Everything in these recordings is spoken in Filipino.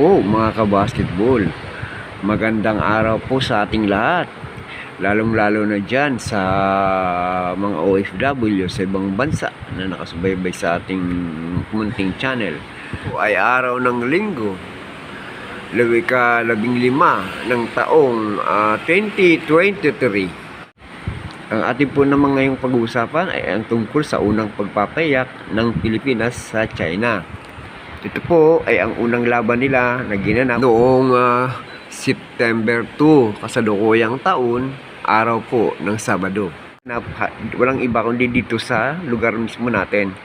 po mga kabasketball. Magandang araw po sa ating lahat. Lalong-lalo na dyan sa mga OFW sa ibang bansa na nakasubaybay sa ating munting channel. Po ay araw ng linggo. Lawi ka labing lima ng taong ah, 2023. Ang ating po naman ngayong pag-uusapan ay ang tungkol sa unang pagpapayak ng Pilipinas sa China. Ito po ay ang unang laban nila na ginanap noong ah, September 2, kasalukuyang taon, araw po ng Sabado. Walang iba kundi dito sa lugar mismo natin.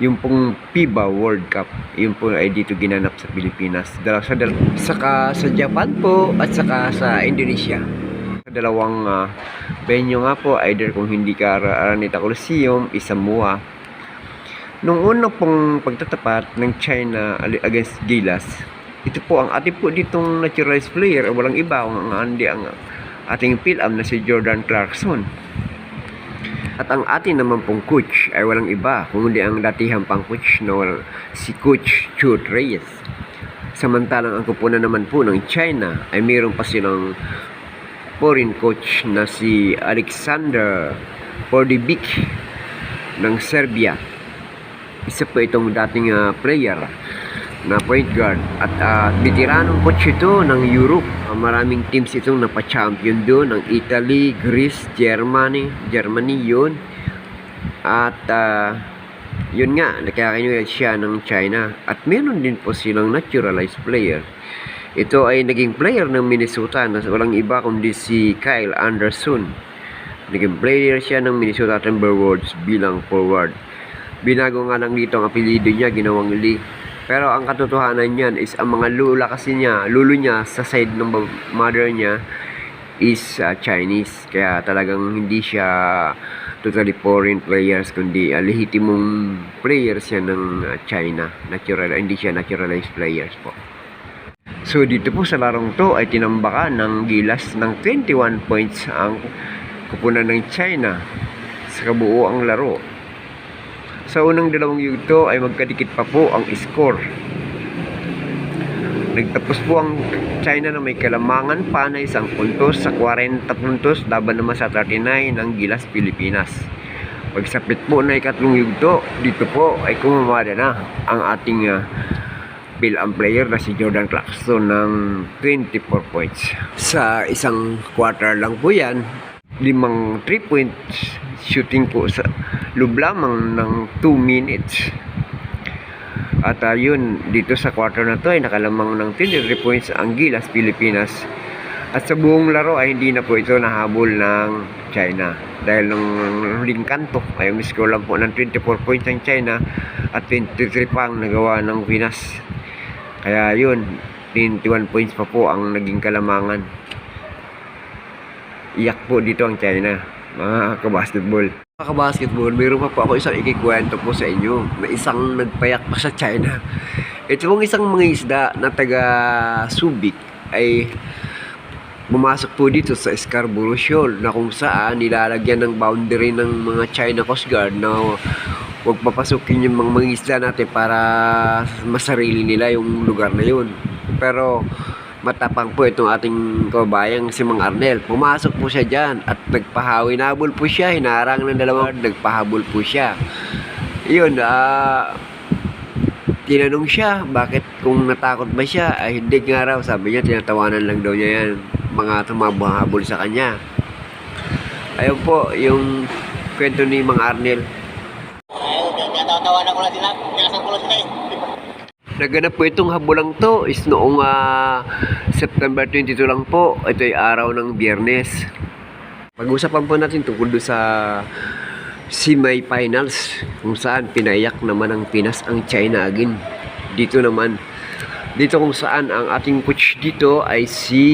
Yung pong FIBA World Cup, yun po ay dito ginanap sa Pilipinas. Dalawa sa, dal- saka sa Japan po at saka sa Indonesia. Dalawang ah, venue nga po, either kung hindi ka Araneta Coliseum, Isamoa, Nung una pong pagtatapat ng China against Gilas, ito po ang ating po ditong naturalized player, walang iba ang hindi ang ating PhilAm na si Jordan Clarkson. At ang ating naman pong coach ay walang iba kung hindi ang datihang pang coach na walang, si Coach Chut Reyes. Samantalang ang kupunan naman po ng China ay mayroon pa silang foreign coach na si Alexander Pordibic ng Serbia isa po itong dating ah, player na point guard at uh, veteranong coach ito ng Europe. Ah, maraming teams itong napa-champion doon ng Italy, Greece, Germany, Germany yun. At ah, yun nga, nakakinuha siya ng China. At meron din po silang naturalized player. Ito ay naging player ng Minnesota na walang iba kundi si Kyle Anderson. Naging player siya ng Minnesota Timberwolves bilang forward. Binago nga lang dito ang apelido niya, ginawang Lee. Pero ang katotohanan niyan is ang mga lula kasi niya, lulo niya sa side ng mother niya is uh, Chinese. Kaya talagang hindi siya totally foreign players kundi uh, lehitimong players siya ng uh, China. Natural, hindi siya naturalized players po. So dito po sa larong to ay tinambakan ng gilas ng 21 points ang kupunan ng China sa kabuoang laro. Sa unang dalawang yugto ay magkadikit pa po ang score. Nagtapos po ang China na may kalamangan pa na isang puntos sa 40 puntos laban naman sa 39 ng Gilas Pilipinas. Pagsapit po na ikatlong yugto, dito po ay kumamada na ang ating uh, Bill-am player na si Jordan Clarkson ng 24 points. Sa isang quarter lang po yan, limang 3 points shooting po sa loob lamang ng 2 minutes. At uh, yun, dito sa quarter na to ay nakalamang ng 23 points ang Gilas Pilipinas. At sa buong laro ay hindi na po ito nahabol ng China. Dahil nung huling kanto ay score lang po ng 24 points ang China at 23 pa ang nagawa ng Pinas. Kaya yun, 21 points pa po ang naging kalamangan. Iyak po dito ang China, mga kabasketball. Mga kabasketball, mayroon pa po ako isang ikikwento po sa inyo na isang nagpayak pa sa China. Ito pong isang mga isda na taga Subic ay pumasok po dito sa Scarborough Shoal na kung saan nilalagyan ng boundary ng mga China Coast Guard na huwag papasukin yung mga, mga isda natin para masarili nila yung lugar na yun. Pero matapang po itong ating kabayang si Mang Arnel. Pumasok po siya dyan at nagpahawi. Nabol po siya. Hinarang ng dalawang nagpahabol po siya. Yun, ah... tinanong siya bakit kung natakot ba siya ay hindi nga raw sabi niya tinatawanan lang daw niya yan mga tumabahabol sa kanya ayun po yung kwento ni Mang Arnel Ayun, tinatawa-tawanan ko lang sila. Pinasang ko lang sila eh. Naganap po itong habulang to is noong ah, September 22 lang po. Ito ay araw ng biyernes. Pag-usapan po natin tungkol doon sa semi-finals kung saan pinaiyak naman ng Pinas ang China again. Dito naman, dito kung saan ang ating coach dito ay si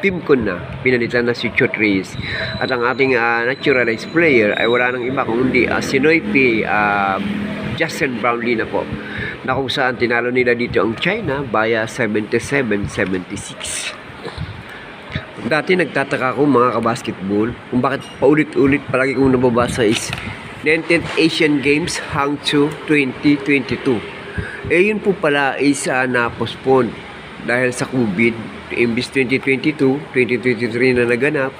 Tim Kun na, pinalitan na si Chot Reyes. At ang ating ah, naturalized player ay wala nang iba kundi uh, si Noipi ah, Justin Brownlee na po na kung saan tinalo nila dito ang China via 77-76. Dati nagtataka ako mga kabasketball kung bakit paulit-ulit palagi kong nababasa is 19th Asian Games Hangzhou 2022. Eh yun po pala is uh, na-postpone dahil sa COVID. Imbis 2022, 2023 na naganap.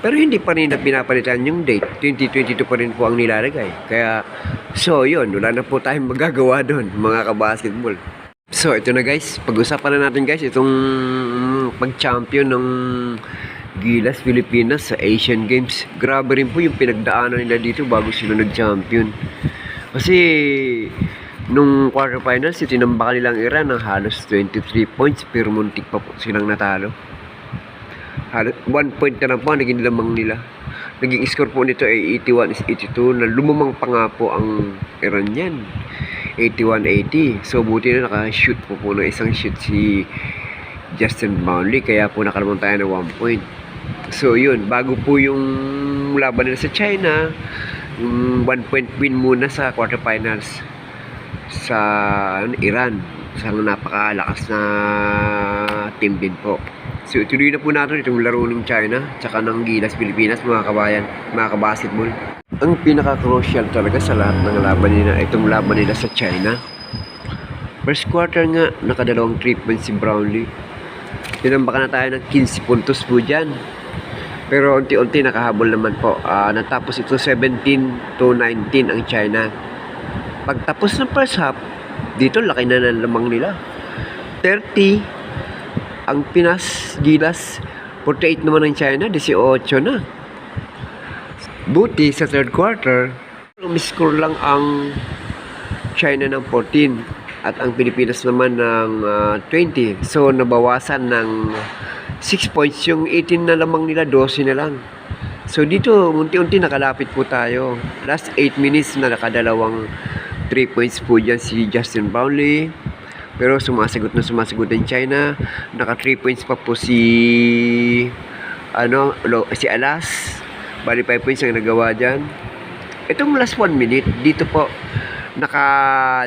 Pero hindi pa rin na pinapalitan yung date. 2022 pa rin po ang nilalagay. Kaya, so yun, wala na po tayong magagawa doon, mga kabasketball. So, ito na guys. Pag-usapan na natin guys itong mm, pag-champion ng Gilas Pilipinas sa Asian Games. Grabe rin po yung pinagdaanan nila dito bago sila nag-champion. Kasi nung quarterfinals, itinambakan nilang Iran ng halos 23 points pero muntik pa po silang natalo. Halos 1 point na lang po naging lamang nila. Naging score po nito ay 81 is 82 na lumamang pa nga po ang Iran yan. 81-80. So buti na naka-shoot po po ng isang shoot si Justin Brownlee kaya po nakalamang tayo ng 1 point. So yun, bago po yung laban nila sa China, yung 1 point win muna sa quarterfinals sa ano, Iran. Sa napakalakas na team din po. So ituloy na po natin itong laro ng China tsaka ng Gilas Pilipinas mga kabayan, mga kabasketball. Ang pinaka-crucial talaga sa lahat ng laban nila, itong laban nila sa China. First quarter nga, nakadalawang 3 points si Brownlee. Tinambakan na tayo ng 15 puntos po dyan. Pero unti-unti nakahabol naman po. Ah, natapos ito 17 to 19 ang China. Pagtapos ng first half, dito laki na ng lamang nila. 30 ang Pinas, Gilas, 48 naman ang China, 18 na. Buti sa third quarter, umiscore lang ang China ng 14 at ang Pilipinas naman ng ah, 20. So nabawasan ng 6 points yung 18 na lamang nila, 12 na lang. So dito, unti-unti nakalapit po tayo. Last 8 minutes na nakadalawang 3 points po dyan si Justin Brownlee. Pero sumasagot na sumasagot din China. Naka 3 points pa po si ano, si Alas. Bali 5 points ang nagawa dyan. Itong last 1 minute, dito po naka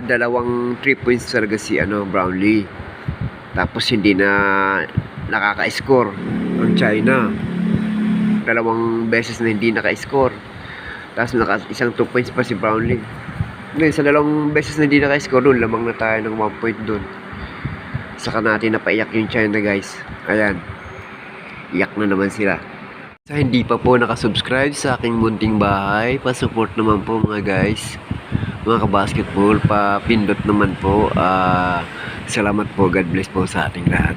dalawang 3 points talaga si ano, Brownlee. Tapos hindi na nakaka-score ang China. Dalawang beses na hindi naka-score. Tapos naka isang 2 points pa si Brownlee. Ngayon, sa dalawang beses na hindi naka-score doon, lamang na tayo ng 1 point doon. Saka natin napaiyak yung China guys. Ayan. Iyak na naman sila. Sa hindi pa po nakasubscribe sa aking munting bahay, pa-support naman po mga guys. Mga kabasketball, pa-pindot naman po. Ah, salamat po. God bless po sa ating lahat.